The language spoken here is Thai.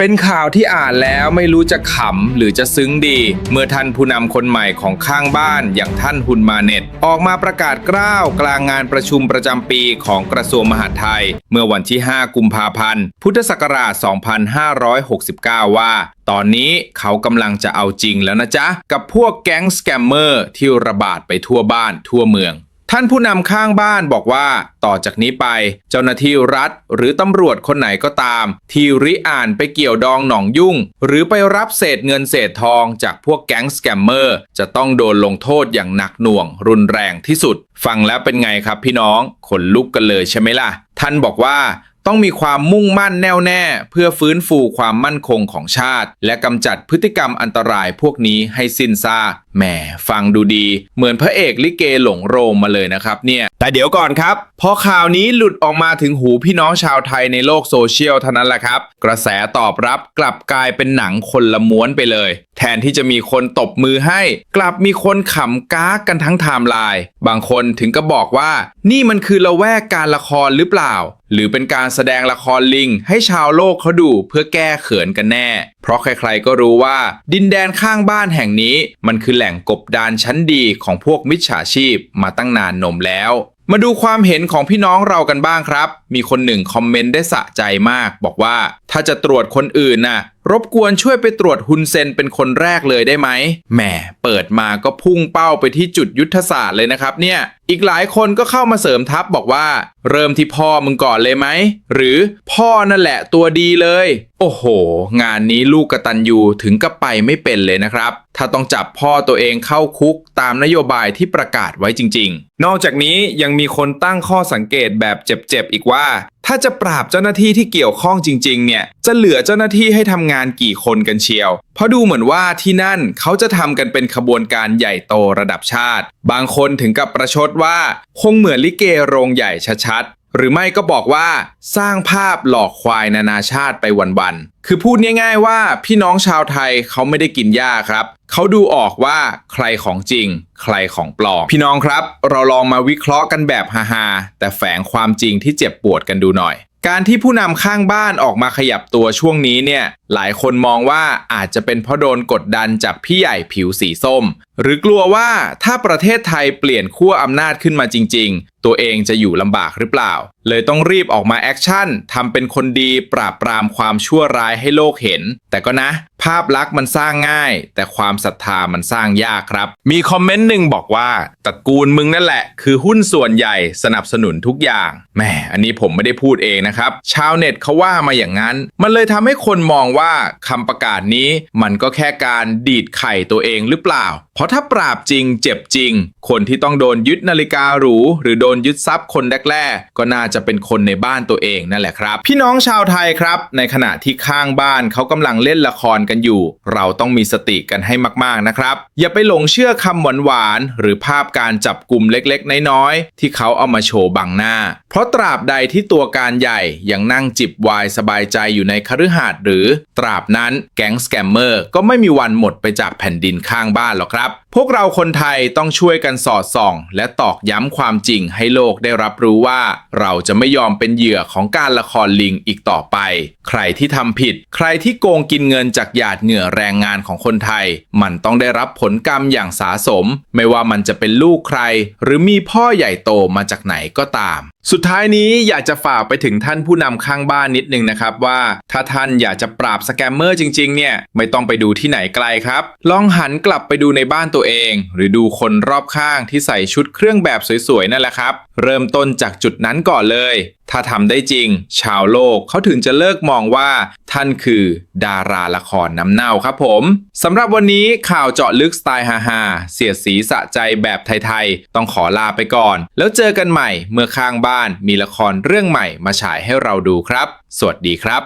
เป็นข่าวที่อ่านแล้วไม่รู้จะขำหรือจะซึ้งดี เมื่อท่านผู้นำคนใหม่ของข้างบ้านอย่างท่านฮุนมาเน็ต ออกมาประกาศกล้าวกลางงานประชุมประจำปีของกระทรวงมหาดไทย เมื่อวันที่ 5 กุมภาพันธ์ พุทธศักราช 2569 ว่า ตอนนี้เขากำลังจะเอาจริงแล้วนะจ๊ะ กับพวกแก๊งสแกมเมอร์ที่ระบาดไปทั่วบ้านทั่วเมือง ท่านผู้นำข้างบ้านบอกว่าต่อจากนี้ไป เจ้าหน้าที่รัฐ หรือตำรวจคนไหนก็ตาม ที่ริอ่านไปเกี่ยวดองหนองยุ่ง หรือไปรับเศษเงินเศษทองจากพวกแก๊งสแกมเมอร์ จะต้องโดนลงโทษอย่างหนักหน่วง รุนแรงที่สุด ฟังแล้วเป็นไงครับพี่น้องขนลุกกันเลยใช่ไหมล่ะ ท่านบอกว่าต้องมีความมุ่งมั่นแน่วแน่ เพื่อฟื้นฟูความมั่นคงของชาติ และกำจัดพฤติกรรมอันตรายพวกนี้ให้สิ้นซาก แหมฟังดูดีเหมือนพระเอกลิเกหลงโรมมาเลยนะครับเนี่ย แต่เดี๋ยวก่อนครับพอข่าวนี้หลุดออกมาถึงหูพี่น้องชาวไทยในโลกโซเชียลเท่านั้นแหละครับ กระแสตอบรับกลับกลายเป็นหนังคนละม้วนไปเลย แทนที่จะมีคนตบมือให้ กลับมีคนขำก้ากกันทั้งไทม์ไลน์บางคนถึงก็บอกว่า นี่มันคือละแวกการละครหรือเปล่า หรือเป็นการแสดงละครลิง ให้ชาวโลกเขาดูเพื่อแก้เขินกันแน่ เพราะใครๆก็รู้ว่าดินแดนข้างบ้านแห่งนี้ มันคือแหล่งกบดานชั้นดีของพวกมิจฉาชีพมาตั้งนานนมแล้ว มาดูความเห็นของพี่น้องเรากันบ้างครับ มีคนหนึ่งคอมเมนต์ได้สะใจมาก บอกว่าถ้าจะตรวจคนอื่นน่ะรบกวนช่วยไปตรวจฮุนเซนเป็นคนแรกเลยได้ไหมแหมเปิดมาก็พุ่งเป้าไปที่จุดยุทธศาสตร์เลยนะครับเนี่ย อีกหลายคนก็เข้ามาเสริมทัพบอกว่า เริ่มที่พ่อมึงก่อนเลยไหม หรือพ่อนั่นแหละตัวดีเลย โอ้โห งานนี้ลูกกตันยูถึงกับไปไม่เป็นเลยนะครับ ถ้าต้องจับพ่อตัวเองเข้าคุกตามนโยบายที่ประกาศไว้จริง ๆ นอกจากนี้ยังมีคนตั้งข้อสังเกตแบบเจ็บๆอีกว่า ถ้าจะปราบเจ้าหน้าที่ที่เกี่ยวข้องจริง ๆ เนี่ย จะเหลือเจ้าหน้าที่ให้ทำงานกี่คนกันเชียว เพราะดูเหมือนว่าที่นั่นเขาจะทำกันเป็นขบวนการใหญ่โตระดับชาติ บางคนถึงกับประชดว่า คงเหมือนลิเกโรงใหญ่ชัด หรือไม่ก็บอกว่าสร้างภาพหลอกควายนานาชาติไปวันๆ คือพูดง่ายๆว่าพี่น้องชาวไทยเขาไม่ได้กินหญ้าครับ เขาดูออกว่าใครของจริง ใครของปลอม พี่น้องครับ เราลองมาวิเคราะห์กันแบบฮาๆ แต่แฝงความจริงที่เจ็บปวดกันดูหน่อย การที่ผู้นำข้างบ้านออกมาขยับตัวช่วงนี้เนี่ย หลายคนมองว่าอาจจะเป็นเพราะโดนกดดันจากพี่ใหญ่ผิวสีส้ม หรือกลัวว่าถ้าประเทศไทยเปลี่ยนขั้วอำนาจขึ้นมาจริง ๆ ตัวเองจะอยู่ลำบากหรือเปล่า เลยต้องรีบออกมาแอคชั่นทำเป็นคนดีปราบปรามความชั่วร้ายให้โลกเห็น แต่ก็นะ ภาพลักษณ์มันสร้างง่าย แต่ความศรัทธามันสร้างยากครับ มีคอมเมนต์หนึ่งบอกว่าตระกูลมึงนั่นแหละ คือหุ้นส่วนใหญ่สนับสนุนทุกอย่างแหมอันนี้ผมไม่ได้พูดเองนะครับ ชาวเน็ตเขาว่ามาอย่างนั้น มันเลยทำให้คนมองว่าคำประกาศนี้ มันก็แค่การดีดไข่ตัวเองหรือเปล่า เพราะถ้าปราบจริงเจ็บจริง คนที่ต้องโดนยึดนาฬิกาหรู หรือโดนยึดทรัพย์คนแรกๆก็น่าจะเป็นคนในบ้านตัวเองนั่นแหละครับ พี่น้องชาวไทยครับ ในขณะที่ข้างบ้านเขากำลังเล่นละครกันอยู่ เราต้องมีสติกันให้มากๆนะครับ อย่าไปหลงเชื่อคำหวานๆหรือภาพการจับกลุ่มเล็กๆ น้อยๆที่เขาเอามาโชว์บังหน้า เพราะตราบใดที่ตัวการใหญ่ยังนั่งจิบวายสบายใจอยู่ในคฤหาสน์หรือ ตราบนั้นแก๊งสแกมเมอร์ก็ไม่มีวันหมดไปจากแผ่นดินข้างบ้านหรอกครับพวกเราคนไทยต้องช่วยกันสอดส่อง และตอกย้ำความจริงให้โลกได้รับรู้ว่า เราจะไม่ยอมเป็นเหยื่อของการละครลิงอีกต่อไป ใครที่ทำผิด ใครที่โกงกินเงินจากหยาดเหงื่อแรงงานของคนไทย มันต้องได้รับผลกรรมอย่างสาสม ไม่ว่ามันจะเป็นลูกใคร หรือมีพ่อใหญ่โตมาจากไหนก็ตาม สุดท้ายนี้อยากจะฝากไปถึงท่านผู้นำข้างบ้านนิดนึงนะครับว่า ถ้าท่านอยากจะปราบสแกมเมอร์จริงๆเนี่ยไม่ต้องไปดูที่ไหนไกลครับ ลองหันกลับไปดูในบ้านตัวเอง หรือดูคนรอบข้างที่ใส่ชุดเครื่องแบบสวยๆนั่นแหละครับ เริ่มต้นจากจุดนั้นก่อนเลยถ้าทำได้จริง ชาวโลกเขาถึงจะเลิกมองว่าท่านคือดาราละครน้ำเน่าครับผมสำหรับวันนี้ข่าวเจาะลึกสไตล์ฮาฮาเสียดสีสะใจแบบไทยๆ ต้องขอลาไปก่อน แล้วเจอกันใหม่เมื่อข้างบ้านมีละครเรื่องใหม่มาฉายให้เราดูครับ สวัสดีครับ